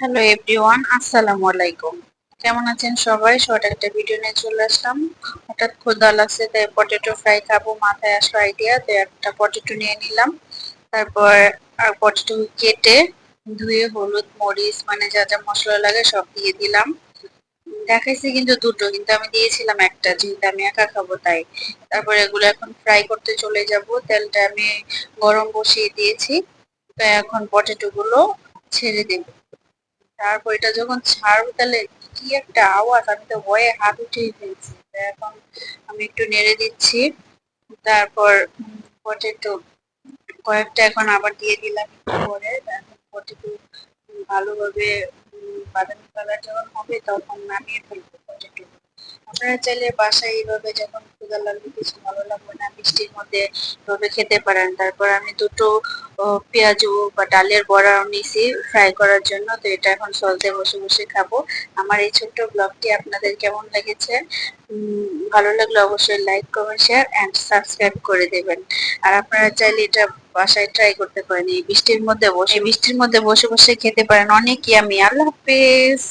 Hello everyone আসসালামু আলাইকুম কেমন আছেন সবাই? শর্ট একটা ভিডিও নিয়ে চলে আসলাম। হঠাৎ ক্ষুধা লাগছে, তাই পটেটো ফ্রাই খাব, মাথায় আসলো আইডিয়া তো একটা পটেটো নিয়ে নিলাম। তারপর আর পটেটো কেটে ধুয়ে হলুদ, মরিচ মানে যা যা মশলা লাগে সব দিয়ে দিলাম। দেখাইছি কিন্তু দুটো, কিন্তু আমি দিয়েছিলাম একটা, যেহেতু আমি একা খাব তাই। তারপর এগুলো এখন ফ্রাই করতে চলে যাব। তেলটা আমি গরম বসিয়ে দিয়েছি। তো এখন পটেটো গুলো ছেড়ে দেবো। তারপর এটা যখন ছাড়বো তাহলে কি একটা আওয়াজ? আমি তো ভয়ে হাত উঠিয়ে ফেলছি। এখন আমি একটু নেড়ে দিচ্ছি। তারপর পটেটো কয়েকটা এখন আবার দিয়ে দিলাম একটু পরে। পটেটো ভালোভাবে বাদামি কালার যখন হবে তখন নামিয়ে ফেলব পটেটো আপনারা চাইলে বাসায় এইভাবে যখন ক্ষুদা লাগবে কিছু ভালো লাগবে না, মিষ্টির মধ্যে এভাবে খেতে পারেন। তারপর আমি দুটো পেঁয়াজু বা ডালের বড়াও নিছি ফ্রাই করার জন্য। তো এটা এখন সলতে বসে বসে খাব। আমার এই ছোট্ট ব্লগটি আপনাদের কেমন লেগেছে? ভালো লাগলে অবশ্যই like comment share and subscribe করে দেবেন। আর আপনারা চাইলে এটা বাসায় ট্রাই করতে পারেন। এই বৃষ্টির মধ্যে বসে বৃষ্টির মধ্যে বসে বসে খেতে পারেন। অনেক ইয়ামি আল্লাহ হাফেজ।